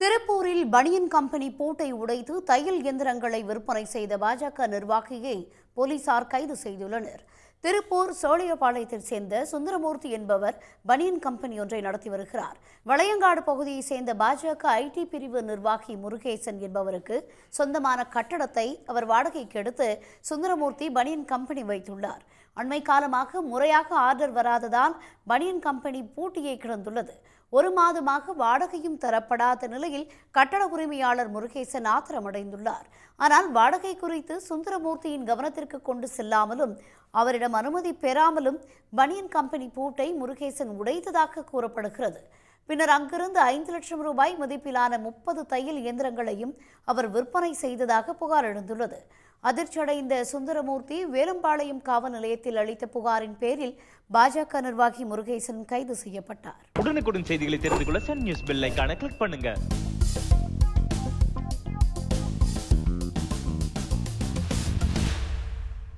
திருப்பூரில் பனியன் கம்பெனி பூட்டை உடைத்து தையல் இயந்திரங்களை விற்பனை செய்த பாஜக நிர்வாகியை போலீசார் கைது செய்துள்ளனர். திருப்பூர் சோழியபாளையத்தைச் சேர்ந்த சுந்தரமூர்த்தி என்பவர் பனியன் கம்பெனி ஒன்றை நடத்தி வருகிறார். வளையங்காடு பகுதியைச் சேர்ந்த பாஜக ஐடி பிரிவு நிர்வாகி முருகேசன் என்பவருக்கு சொந்தமான கட்டடத்தை அவர் வாடகைக்கு எடுத்து சுந்தரமூர்த்தி பனியன் கம்பெனி வைத்துள்ளார். அண்மை காலமாக முறையாக ஆர்டர் வராததால் பனியன் கம்பெனி பூட்டியை கிடந்துள்ளது. ஒரு மாதமாக வாடகையும் தரப்படாத நிலையில் கட்டட உரிமையாளர் முருகேசன் ஆத்திரமடைந்துள்ளார். ஆனால் வாடகை குறித்து சுந்தரமூர்த்தியின் கவனத்திற்கு கொண்டு செல்லாமலும் அவரிடம் அனுமதி பெறாமலும் பனியன் கம்பெனி பூட்டை முருகேசன் உடைத்ததாக கூறப்படுகிறது. பின்னர் அங்கிருந்து ஐந்து லட்சம் ரூபாய் மதிப்பிலான முப்பது தையல் இயந்திரங்களையும் அவர் விற்பனை செய்ததாக புகார் எழுந்துள்ளது. அதிர்ச்சியடைந்த சுந்தரமூர்த்தி வேலம்பாளையம் காவல் நிலையத்தில் அளித்த புகாரின் பேரில் பாஜக நிர்வாகி முருகேசன் கைது செய்யப்பட்டார். உடனுக்குடன் செய்திகளை தெரிந்து கொள்ள சன் நியூஸ் பெல் கிளிக் பண்ணுங்க.